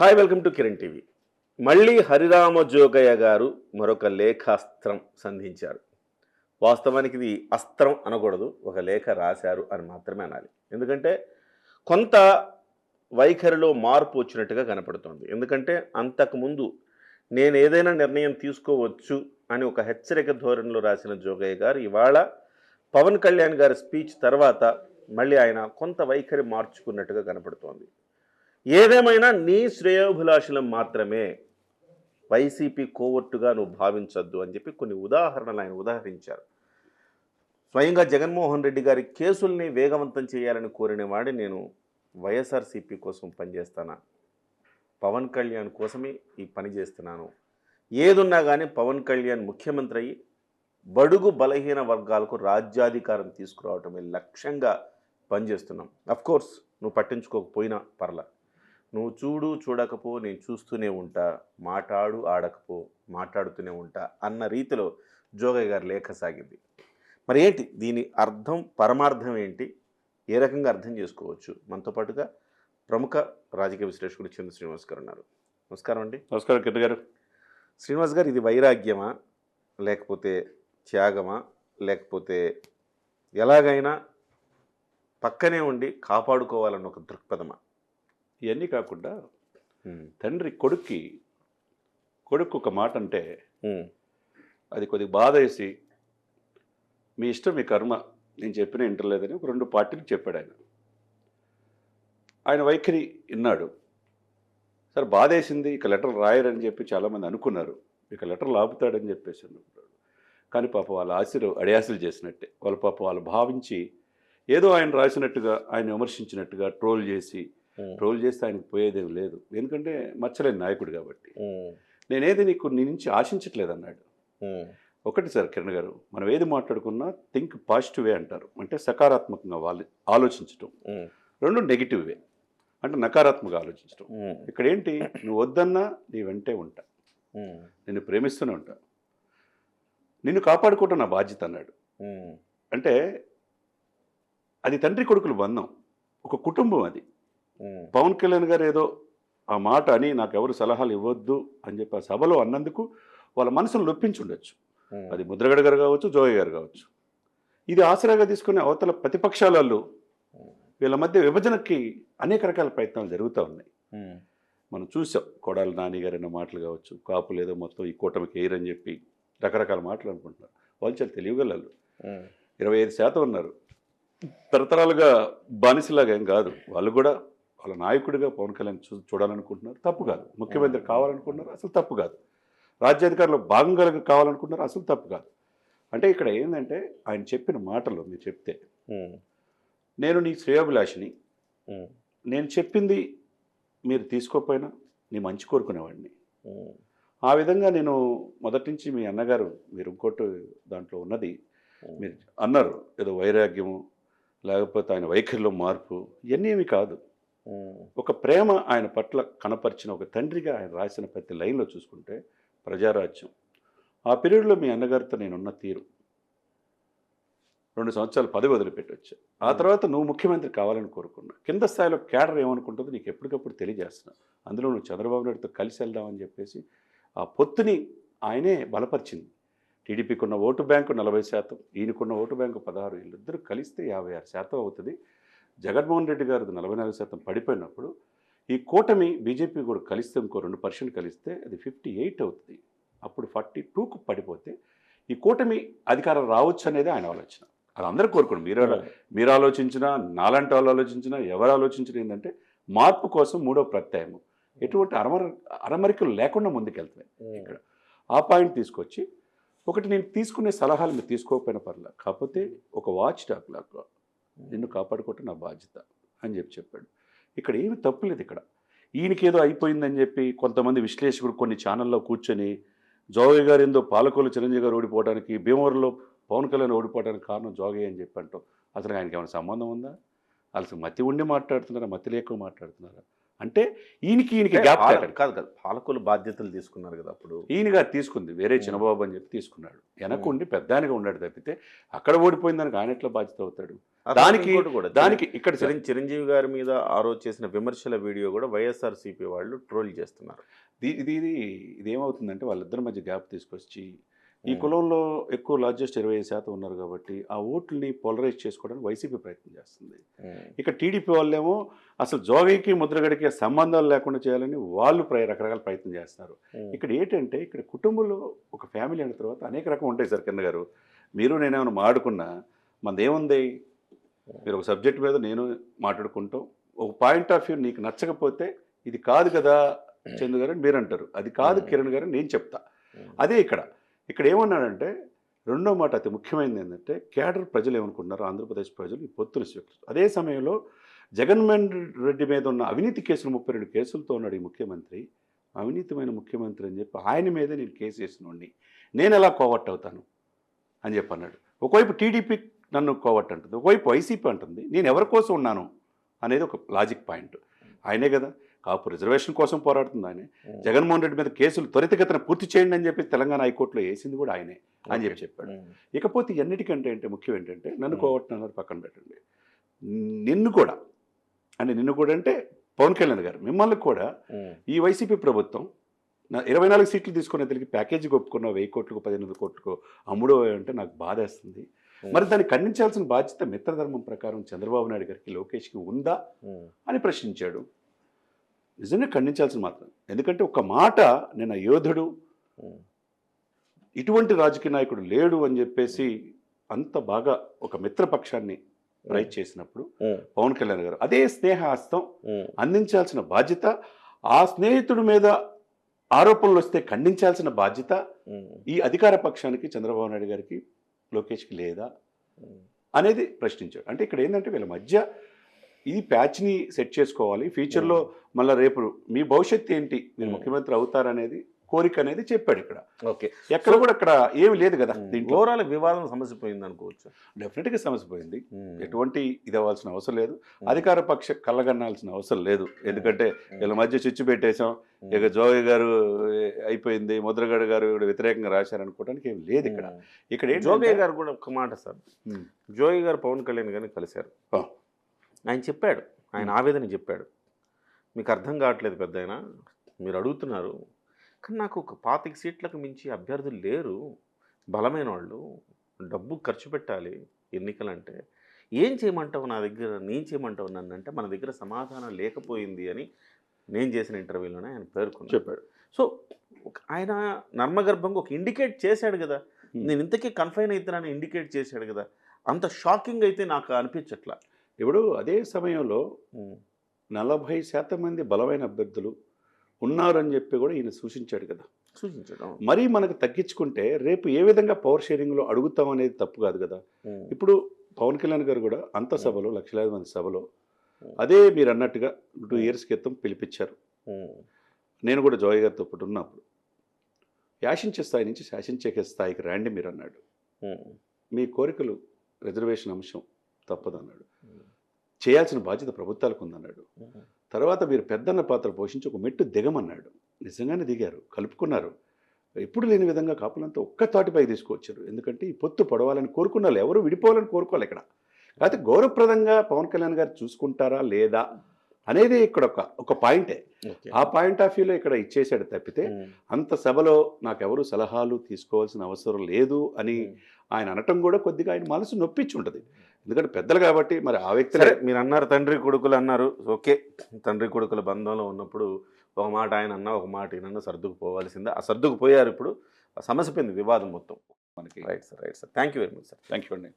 Hi welcome to Kiran TV మళ్ళీ హరిరామ జోగయ్య గారు మరొక లేఖాస్త్రం సంధించారు. వాస్తవానికి ఇది అస్త్రం అనకూడదు ఒక లేఖ రాశారు అని మాత్రమే అనాలి. ఎందుకంటే కొంత వైఖరిలో మార్పు వచ్చినట్టుగా కనపడుతోంది. ఎందుకంటే అంతకుముందు నేను ఏదైనా నిర్ణయం తీసుకోవచ్చు అని ఒక హెచ్చరిక ధోరణిలో రాసిన జోగయ్య గారు ఇవాళ పవన్ కళ్యాణ్ గారి స్పీచ్ తర్వాత మళ్ళీ ఆయన కొంత వైఖరి మార్చుకున్నట్టుగా కనపడుతోంది. ఏదేమైనా నీ శ్రేయోభిలాషులం మాత్రమే వైసీపీ కోవర్టుగా నువ్వు భావించొద్దు అని చెప్పి కొన్ని ఉదాహరణలు ఆయన ఉదాహరించారు. స్వయంగా జగన్మోహన్ రెడ్డి గారి కేసుల్ని వేగవంతం చేయాలని కోరిన వాడి నేను వైఎస్ఆర్సీపీ కోసం పనిచేస్తానా? పవన్ కళ్యాణ్ కోసమే ఈ పని చేస్తున్నాను. ఏదున్నా కానీ పవన్ కళ్యాణ్ ముఖ్యమంత్రి అయ్యి బడుగు బలహీన వర్గాలకు రాజ్యాధికారం తీసుకురావటమే లక్ష్యంగా పనిచేస్తున్నాం. కోర్స్ నువ్వు పట్టించుకోకపోయినా పర్లా. నువ్వు చూడు చూడకపో నేను చూస్తూనే ఉంటా మాట్లాడు ఆడకపో మాట్లాడుతూనే ఉంటా అన్న రీతిలో జోగయ్య గారి లేఖ సాగింది. మరి ఏంటి? దీని అర్థం పరమార్థం ఏంటి? ఏ రకంగా అర్థం చేసుకోవచ్చు? మనతో పాటుగా ప్రముఖ రాజకీయ విశ్లేషకుడు చంద్ర శ్రీనివాస్ గారు ఉన్నారు. నమస్కారం అండి. నమస్కారం కిరణ్ గారు. శ్రీనివాస్ గారు ఇది వైరాగ్యమా? లేకపోతే త్యాగమా? లేకపోతే ఎలాగైనా పక్కనే ఉండి కాపాడుకోవాలన్న ఒక దృక్పథమా? ఇవన్నీ కాకుండా తండ్రి కొడుక్కి కొడుకు ఒక మాట అంటే అది కొద్దిగా బాధ వేసి మీ ఇష్టం మీ కర్మ నేను చెప్పిన ఇంటర్లేదని ఒక రెండు పార్టీలు చెప్పాడు ఆయన. ఆయన వైఖరి విన్నాడు సరే బాధ వేసింది ఇక లెటర్ రాయరని చెప్పి చాలామంది అనుకున్నారు. ఇక లెటర్ లాపుతాడని చెప్పేసి అనుకున్నాడు కానీ పాప వాళ్ళ ఆశలు అడియాసలు చేసినట్టే. వాళ్ళ పాప వాళ్ళు భావించి ఏదో ఆయన రాసినట్టుగా ఆయన విమర్శించినట్టుగా ట్రోల్ చేసి ట్రోల్ చేస్తే ఆయనకు పోయేదేం లేదు. ఎందుకంటే మచ్చలేని నాయకుడు కాబట్టి. నేనేది నీకు నీ నుంచి ఆశించట్లేదు అన్నాడు. ఒకటి సార్ కిరణ్ గారు మనం ఏది మాట్లాడుకున్నా థింక్ పాజిటివ్ వే అంటారు. అంటే సకారాత్మకంగా వాళ్ళు ఆలోచించటం. రెండు నెగిటివ్ వే. అంటే నకారాత్మకంగా ఆలోచించటం. ఉమ్, ఇక్కడ ఏంటి? నువ్వు వద్దన్నా నీ వెంటే ఉంటా. నిన్ను ప్రేమిస్తూనే ఉంటా. నిన్ను కాపాడుకోవటం నా బాధ్యత అన్నాడు. అంటే అది తండ్రి కొడుకుల బంధం. ఒక కుటుంబం అది. పవన్ కళ్యాణ్ గారు ఏదో ఆ మాట అని నాకు ఎవరు సలహాలు ఇవ్వద్దు అని చెప్పి ఆ సభలో అన్నందుకు వాళ్ళ మనసును నొప్పించి ఉండొచ్చు ఉమ్, అది ముద్రగడ గారు కావచ్చు జోయ్ గారు కావచ్చు. ఇది ఆసరాగా తీసుకునే అవతల ప్రతిపక్షాల వాళ్ళు మధ్య విభజనకి అనేక రకాల ప్రయత్నాలు జరుగుతూ ఉన్నాయి. మనం చూసాం కొడాలి నాని గారి అన్న మాటలు కావచ్చు కాపులు ఏదో మొత్తం ఈ కూటమికి ఎయిరని చెప్పి రకరకాల మాటలు అనుకుంటున్నారు. వాళ్ళు చాలా తెలియగలరు ఇరవై ఐదు శాతం ఉన్నారు తరతరాలుగా బానిసలాగా ఏం కాదు. వాళ్ళు కూడా వాళ్ళ నాయకుడిగా పవన్ కళ్యాణ్ చూ చూడాలనుకుంటున్నారు. తప్పు కాదు. ముఖ్యమంత్రి కావాలనుకుంటున్నారు. అసలు తప్పు కాదు. రాజ్యాధికారులు భాగంగా కావాలనుకుంటున్నారు. అసలు తప్పు కాదు. అంటే ఇక్కడ ఏంటంటే ఆయన చెప్పిన మాటలు మీరు చెప్తే నేను నీ శ్రేయోభిలాషిని. నేను చెప్పింది మీరు తీసుకోకపోయినా నీ మంచి కోరుకునేవాడిని. ఆ విధంగా నేను మొదటి నుంచి మీ అన్నగారు మీరు ఇంకోటి దాంట్లో ఉన్నది మీరు అన్నారు. ఏదో వైరాగ్యము లేకపోతే ఆయన వైఖరిలో మార్పు ఇవన్నీ ఏమి కాదు. ఒక ప్రేమ ఆయన పట్ల కనపరిచిన ఒక తండ్రిగా ఆయన రాసిన ప్రతి లైన్లో చూసుకుంటే ప్రజారాజ్యం. ఆ పీరియడ్లో మీ అన్నగారితో నేనున్న తీరు. రెండు సంవత్సరాలు పదవి వదిలిపెట్టొచ్చు? ఆ తర్వాత నువ్వు ముఖ్యమంత్రి కావాలని కోరుకున్నా. కింద స్థాయిలో కేడర్ ఏమనుకుంటుందో నీకు ఎప్పటికప్పుడు తెలియజేస్తున్నా. అందులో నువ్వు చంద్రబాబు నాయుడుతో కలిసి వెళ్దామని చెప్పేసి ఆ పొత్తుని ఆయనే బలపరిచింది. టీడీపీకి ఉన్న ఓటు బ్యాంకు నలభై శాతం ఈయనకున్న ఓటు బ్యాంకు పదహారు వీళ్ళిద్దరూ కలిస్తే యాభై ఆరు శాతం అవుతుంది. జగన్మోహన్ రెడ్డి గారు నలభై నాలుగు శాతం పడిపోయినప్పుడు ఈ కూటమి బీజేపీ కూడా కలిస్తే ఇంకో రెండు పర్సెంట్ కలిస్తే అది ఫిఫ్టీ ఎయిట్ అవుతుంది. అప్పుడు ఫార్టీ టూకు పడిపోతే ఈ కూటమి అధికారం రావచ్చు అనేది ఆయన ఆలోచన. అది అందరూ కోరుకోండి మీరు మీరు ఆలోచించినా నాలాంటి వాళ్ళు ఆలోచించినా ఎవరు ఆలోచించినా ఏంటంటే మార్పు కోసం మూడో ప్రత్యయము. ఎటువంటి అరమర అరమరికలు లేకుండా ముందుకెళ్తున్నాయి ఉమ్, ఇక్కడ. ఆ పాయింట్ తీసుకొచ్చి ఒకటి నేను తీసుకునే సలహాలు మీరు తీసుకోకపోయినా పర్లే కాకపోతే ఒక వాచ్ డాక్ లాగా నిన్ను కాపాడుకోవటం నా బాధ్యత అని చెప్పి చెప్పాడు. ఇక్కడ ఏమి తప్పులేదు ఇక్కడ. ఈయనకేదో అయిపోయిందని చెప్పి కొంతమంది విశ్లేషకుడు కొన్ని ఛానల్లో కూర్చొని జోగయ్య గారు ఏందో పాలకోలు చిరంజీవి గారు ఓడిపోవడానికి భీమవరంలో పవన్ కళ్యాణ్ ఓడిపోవడానికి కారణం జోగయ్య అని చెప్పి అంటాం. అసలు ఆయనకి ఏమైనా సంబంధం ఉందా? అసలు మతి ఉండి మాట్లాడుతున్నారా? మతి లేక మాట్లాడుతున్నారా? అంటే ఈయనకి ఈయనకి గ్యాప్. కాదు కాదు పాలకులు బాధ్యతలు తీసుకున్నారు కదా అప్పుడు ఈయనగా తీసుకుంది వేరే. చిన్నబాబు అని చెప్పి తీసుకున్నాడు వెనక. ఉండి పెద్దానిగా ఉన్నాడు తప్పితే అక్కడ ఓడిపోయిన దానికి ఆయన ఎట్లా బాధ్యత అవుతాడు దానికి- కూడా దానికి ఇక్కడ చిరంజీవి గారి మీద ఆ రోజు చేసిన విమర్శల వీడియో కూడా వైఎస్ఆర్ సిపి వాళ్ళు ట్రోల్ చేస్తున్నారు ఇది ఇది ఇది ఇదేమవుతుందంటే వాళ్ళిద్దరి మధ్య గ్యాప్ తీసుకొచ్చి ఈ. కులంలో ఎక్కువ లార్జెస్ట్ ఇరవై ఐదు శాతం ఉన్నారు కాబట్టి ఆ ఓట్లని పోలరైజ్ చేసుకోవడానికి వైసీపీ ప్రయత్నం చేస్తుంది ఉమ్. ఇక టీడీపీ వాళ్ళేమో అసలు జోగయ్యకి ముద్రగడికి సంబంధాలు లేకుండా చేయాలని వాళ్ళు ప్ర- రకరకాల ప్రయత్నం చేస్తున్నారు ఉమ్. ఇక్కడ ఏంటంటే ఇక్కడ కుటుంబంలో ఒక ఫ్యామిలీ అయిన తర్వాత అనేక రకం ఉంటాయి సార్ కింద గారు మీరు నేనేమైనా మాడుకున్నా మనది ఏముంది మీరు ఒక సబ్జెక్ట్ మీద నేను మాట్లాడుకుంటాం ఒక పాయింట్ ఆఫ్ వ్యూ నీకు నచ్చకపోతే ఇది కాదు కదా చందు గారు అని మీరు అంటారు అది కాదు Hmm. కిరణ్ గారు నేను చెప్తా. అదే ఇక్కడ ఇక్కడ ఏమన్నాడంటే రెండో మాట అతి ముఖ్యమైనది ఏంటంటే క్యాడర్ ప్రజలు ఏమనుకుంటున్నారు ఆంధ్రప్రదేశ్ ప్రజలు ఈ పొత్తులు స్వీకరిస్తారు. అదే సమయంలో జగన్మోహన్ రెడ్డి మీద ఉన్న అవినీతి కేసులు ముప్పై రెండు కేసులతో ఉన్నాడు ఈ ముఖ్యమంత్రి. అవినీతిమైన ముఖ్యమంత్రి అని చెప్పి ఆయన మీదే నేను కేసు వేసినోడిని. నేను ఎలా కోవట్ అవుతాను? అని చెప్పి అన్నాడు. ఒకవైపు టీడీపీ నన్ను కోవట్ అంటుంది ఒకవైపు వైసీపీ అంటుంది నేను ఎవరి కోసం ఉన్నాను? అనేది ఒక లాజిక్ పాయింట్. ఆయనే కదా. కాపు రిజర్వేషన్ కోసం పోరాడుతుంది ఆయనే. జగన్మోహన్ రెడ్డి మీద కేసులు త్వరితగతిన పూర్తి చేయండి అని చెప్పి తెలంగాణ హైకోర్టులో వేసింది కూడా ఆయనే అని చెప్పి చెప్పాడు. ఇకపోతే ఎన్నిటికంటే అంటే ముఖ్యం ఏంటంటే నన్ను. కోవట్టున్నారు పక్కన పెట్టండి నిన్ను కూడా అంటే నిన్ను కూడా అంటే పవన్ కళ్యాణ్ గారు మిమ్మల్ని కూడా. ఈ వైసీపీ ప్రభుత్వం ఇరవై నాలుగు సీట్లు తీసుకునే తెలికి ప్యాకేజీకి ఒప్పుకున్న వెయ్యి కోట్లకు పదిహేను కోట్లకు అమ్ముడు అంటే నాకు బాధేస్తుంది మరి దాన్ని ఖండించాల్సిన బాధ్యత మిత్రధర్మం ప్రకారం చంద్రబాబు నాయుడు గారికి లోకేష్కి ఉందా. అని ప్రశ్నించాడు నిజంగా ఖండించాల్సిన మాత్రం ఎందుకంటే ఒక మాట నేను యోధుడు. ఇటువంటి రాజకీయ నాయకుడు లేడు అని చెప్పేసి అంత బాగా ఒక మిత్రపక్షాన్ని రైట్ చేసినప్పుడు. పవన్ కళ్యాణ్ గారు అదే స్నేహహస్తం ఉమ్. అందించాల్సిన బాధ్యత ఆ స్నేహితుడి మీద ఆరోపణలు వస్తే ఖండించాల్సిన బాధ్యత. ఈ అధికార పక్షానికి చంద్రబాబు నాయుడు గారికి లోకేష్కి లేదా. అనేది ప్రశ్నించాడు అంటే ఇక్కడ ఏంటంటే వీళ్ళ మధ్య ఈ ప్యాచ్ని సెట్ చేసుకోవాలి. ఫ్యూచర్లో మళ్ళీ రేపు మీ భవిష్యత్తు ఏంటి? మీరు. ముఖ్యమంత్రి అవుతారనేది కోరిక అనేది చెప్పాడు ఇక్కడ. ఓకే. ఎక్కడ కూడా అక్కడ ఏమి లేదు కదా దీంట్లో. ఓవరాల్ వివాదం సమస్య పోయింది అనుకోవచ్చు. డెఫినెట్గా సమస్య పోయింది. ఎటువంటి ఇది అవ్వాల్సిన అవసరం లేదు. అధికార పక్ష కళ్ళగన్నాల్సిన అవసరం లేదు. ఎందుకంటే. వీళ్ళ మధ్య చిచ్చు పెట్టేశాం. ఇక జోగి గారు అయిపోయింది. ముద్రగడ గారు వ్యతిరేకంగా రాశారనుకోవడానికి ఏం లేదు ఇక్కడ. ఇక్కడ జోగయ్య గారు కూడా ఒక మాట సార్. జోగి గారు పవన్ కళ్యాణ్ గారిని కలిశారు. ఆయన చెప్పాడు. ఆయన ఆవేదన చెప్పాడు. మీకు అర్థం కావట్లేదు పెద్ద మీరు అడుగుతున్నారు. కానీ నాకు ఒక పాతిక సీట్లకు మించి అభ్యర్థులు లేరు. బలమైన వాళ్ళు డబ్బు ఖర్చు పెట్టాలి ఎన్నికలంటే. ఏం చేయమంటావు నా దగ్గర? నేను చేయమంటావు నన్ను? అంటే మన దగ్గర సమాధానం లేకపోయింది అని నేను చేసిన ఇంటర్వ్యూలోనే ఆయన పేర్కొన్నాడు. చెప్పాడు. సో ఆయన నర్మగర్భంగా ఒక ఇండికేట్ చేశాడు కదా. నేను ఇంతకీ కన్ఫైన్ అవుతున్నాను ఇండికేట్ చేశాడు కదా. అంత షాకింగ్ అయితే నాకు అనిపించట్లా. ఇప్పుడు అదే సమయంలో నలభై శాతం మంది బలమైన అభ్యర్థులు ఉన్నారని చెప్పి కూడా ఈయన సూచించాడు కదా. సూచించడం మరీ మనకు తగ్గించుకుంటే రేపు ఏ విధంగా పవర్ షేరింగ్లో అడుగుతాం అనేది తప్పు కాదు కదా. ఇప్పుడు పవన్ కళ్యాణ్ గారు కూడా అంత సభలో లక్షలాది మంది సభలో అదే మీరు అన్నట్టుగా టూ ఇయర్స్ క్రితం పిలిపించారు. నేను కూడా జోయ్ గారితో పాటు ఉన్నప్పుడు యాశించే స్థాయి నుంచి శాసించే స్థాయికి రండి మీరు అన్నాడు. మీ కోరికలు రిజర్వేషన్ అంశం తప్పదన్నాడు. చేయాల్సిన బాధ్యత ప్రభుత్వాలకు ఉందన్నాడు. తర్వాత మీరు పెద్దన్న పాత్ర పోషించి ఒక మెట్టు దిగమన్నాడు. నిజంగానే దిగారు కలుపుకున్నారు. ఎప్పుడు లేని విధంగా కాపులంతా ఒక్క తాటిపై తీసుకొచ్చారు ఎందుకంటే ఈ పొత్తు పడవాలని కోరుకున్న వాళ్ళు ఎవరు విడిపోవాలని కోరుకోవాలి ఇక్కడ. కాకపోతే గౌరవప్రదంగా పవన్ కళ్యాణ్ గారు చూసుకుంటారా లేదా? అనేది ఇక్కడ ఒక ఒక పాయింటే. ఆ పాయింట్ ఆఫ్ వ్యూలో ఇక్కడ ఇచ్చేసాడు తప్పితే. అంత సభలో నాకెవరు సలహాలు తీసుకోవాల్సిన అవసరం లేదు అని. ఆయన అనటం కూడా కొద్దిగా ఆయన మనసు నొప్పించి ఉంటుంది. ఎందుకంటే పెద్దలు కాబట్టి మరి ఆ వ్యక్తి మీరు అన్నారు తండ్రి కొడుకులు అన్నారు ఓకే. తండ్రి కొడుకుల బంధంలో ఉన్నప్పుడు ఒక మాట ఆయన అన్నా ఒక మాట ఈయనన్నా సర్దుకు పోవాల్సిందే. ఆ సర్దుకు పోయారు ఇప్పుడు ఆ సమస్య పోయింది వివాదం మొత్తం. మనకి right sir right sir thank you very much sir thank you అండి.